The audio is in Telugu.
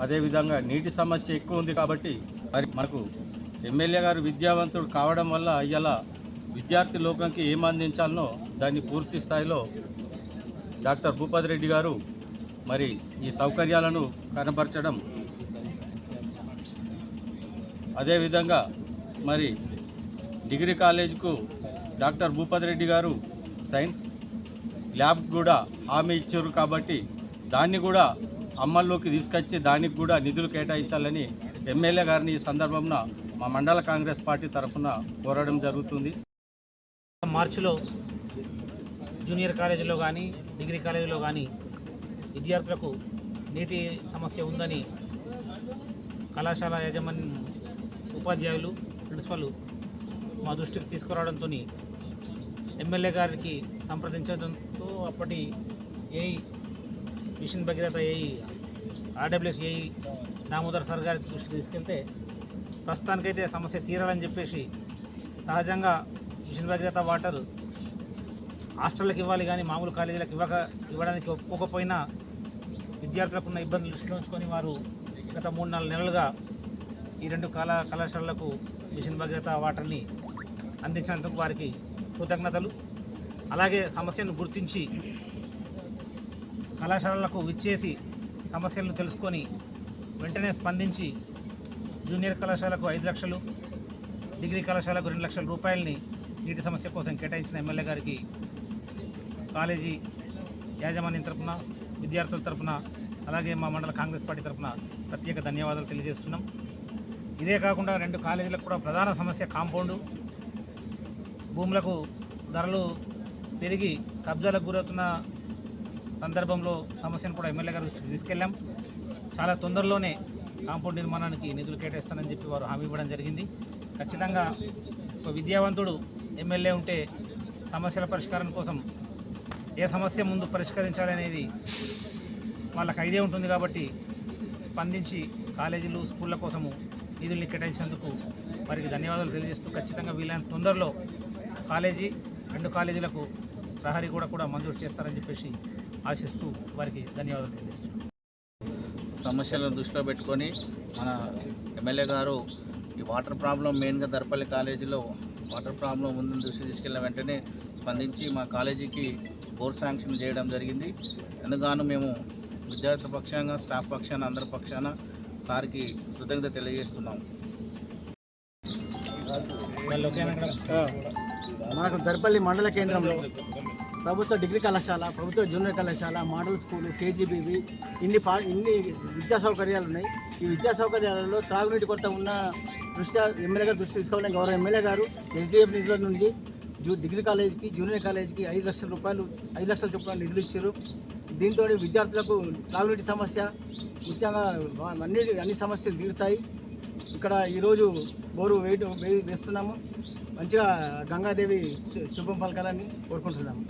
అదేవిధంగా నీటి సమస్య ఎక్కువ ఉంది కాబట్టి మరి మనకు ఎమ్మెల్యే గారు విద్యావంతుడు కావడం వల్ల ఇలా విద్యార్థి లోకంకి ఏం అందించాలనో దాన్ని పూర్తి స్థాయిలో డాక్టర్ భూపతి రెడ్డి గారు మరి ఈ సౌకర్యాలను కనపరచడం అదేవిధంగా మరి degree కాలేజీకు doctor Bhupathi Reddy garu science lab కూడా హామీ ఇచ్చారు కాబట్టి దాన్ని కూడా అమల్లోకి తీసుకొచ్చి దానికి కూడా నిధులు కేటాయించాలని ఎమ్మెల్యే గారిని ఈ సందర్భంలో మా మండల కాంగ్రెస్ పార్టీ తరఫున కోరడం జరుగుతుంది. మార్చిలో జూనియర్ కాలేజీలో కానీ డిగ్రీ కాలేజీలో కానీ విద్యార్థులకు నీటి సమస్య ఉందని కళాశాల యాజమాన్యం ఉపాధ్యాయులు ప్రిన్సిపల్ మా దృష్టికి తీసుకురావడంతో ఎమ్మెల్యే గారికి సంప్రదించడంతో అప్పటి ఏ mission Bhagiratha AE RWS AE Damodar sir గారి దృష్టికి తీసుకెళ్తే ప్రస్తుతానికైతే సమస్య తీరాలని చెప్పేసి సహజంగా మిషన్ భగీరథ వాటర్ హాస్టళ్ళకి ఇవ్వాలి కానీ మామూలు కాలేజీలకు ఇవ్వక ఇవ్వడానికి ఒప్పుకోకపోయినా విద్యార్థులకు ఉన్న ఇబ్బందులు దృష్టిలో ఉంచుకొని వారు గత మూడు నాలుగు నెలలుగా ఈ రెండు కళా కళాశాలలకు మిషన్ భగీరథ వాటర్ని అందించినందుకు వారికి కృతజ్ఞతలు. అలాగే సమస్యను గుర్తించి కళాశాలలకు విచ్చేసి సమస్యలను తెలుసుకొని వెంటనే స్పందించి జూనియర్ కళాశాలకు ఐదు లక్షలు డిగ్రీ కళాశాలకు రెండు లక్షల రూపాయలని నీటి సమస్య కోసం కేటాయించిన ఎమ్మెల్యే గారికి కాలేజీ యాజమాన్యం తరపున విద్యార్థుల తరపున అలాగే మా మండల కాంగ్రెస్ పార్టీ తరపున ప్రత్యేక ధన్యవాదాలు తెలియజేస్తున్నాం. ఇదే కాకుండా రెండు కాలేజీలకు కూడా ప్రధాన సమస్య కాంపౌండు. భూములకు ధరలు పెరిగి కబ్జాలకు గురవుతున్న సందర్భంలో సమస్యను కూడా ఎమ్మెల్యే గారి దృష్టికి తీసుకెళ్ళాం. చాలా తొందరలోనే కాంపౌండ్ నిర్మాణానికి నిధులు కేటాయిస్తానని చెప్పి వారు హామీ ఇవ్వడం జరిగింది. ఖచ్చితంగా ఒక విద్యావంతుడు ఎమ్మెల్యే ఉంటే సమస్యల పరిష్కారం కోసం ఏ సమస్య ముందు పరిష్కరించాలనేది వాళ్ళకి ఐడియా ఉంటుంది కాబట్టి స్పందించి కాలేజీలు స్కూళ్ళ కోసము నిధుల్ని కేటాయించినందుకు వారికి ధన్యవాదాలు తెలియజేస్తూ ఖచ్చితంగా వీలైన తొందరలో కాలేజీ రెండు కాలేజీలకు ప్రహరీ కూడా కూడా మంజూరు చేస్తారని చెప్పేసి ఆశిస్తూ వారికి ధన్యవాదాలు తెలియజేస్తున్నాను సమస్యలను దృష్టిలో పెట్టుకొని మన ఎమ్మెల్యే గారు ఈ వాటర్ ప్రాబ్లం మెయిన్గా దర్పల్లి కాలేజీలో వాటర్ ప్రాబ్లం ఉందని దృష్టి తీసుకెళ్ళిన వెంటనే స్పందించి మా కాలేజీకి బోర్ శాంక్షన్ చేయడం జరిగింది ఎందుగాను మేము విద్యార్థుల పక్షాన స్టాఫ్ పక్షాన అందరి పక్షాన సార్కి కృతజ్ఞత తెలియజేస్తున్నాం? మనకు దర్పల్లి మండల కేంద్రంలో ప్రభుత్వ డిగ్రీ కళాశాల ప్రభుత్వ జూనియర్ కళాశాల మోడల్ స్కూల్ కేజీబీవి ఇన్ని పా ఇన్ని విద్యా సౌకర్యాలు ఉన్నాయి. ఈ విద్యా సౌకర్యాలలో త్రాగునీటి కొరత ఉన్న దృష్ట్యా ఎమ్మెల్యే గారు దృష్టి తీసుకోవాలని గౌరవ ఎమ్మెల్యే గారు ఎస్డిఎఫ్ నిధుల నుంచి జూ డిగ్రీ కాలేజీకి జూనియర్ కాలేజీకి ఐదు లక్షల రూపాయలు ఐదు లక్షల చొప్పున నిధులు ఇచ్చారు. దీంతో విద్యార్థులకు త్రాగునీటి సమస్య ముఖ్యంగా అన్ని అన్ని సమస్యలు తీరుతాయి. ఇక్కడ ఈరోజు బోరు వేయడం వేస్తున్నాము. మంచిగా గంగాదేవి శుభం పలకాలని కోరుకుంటున్నాము.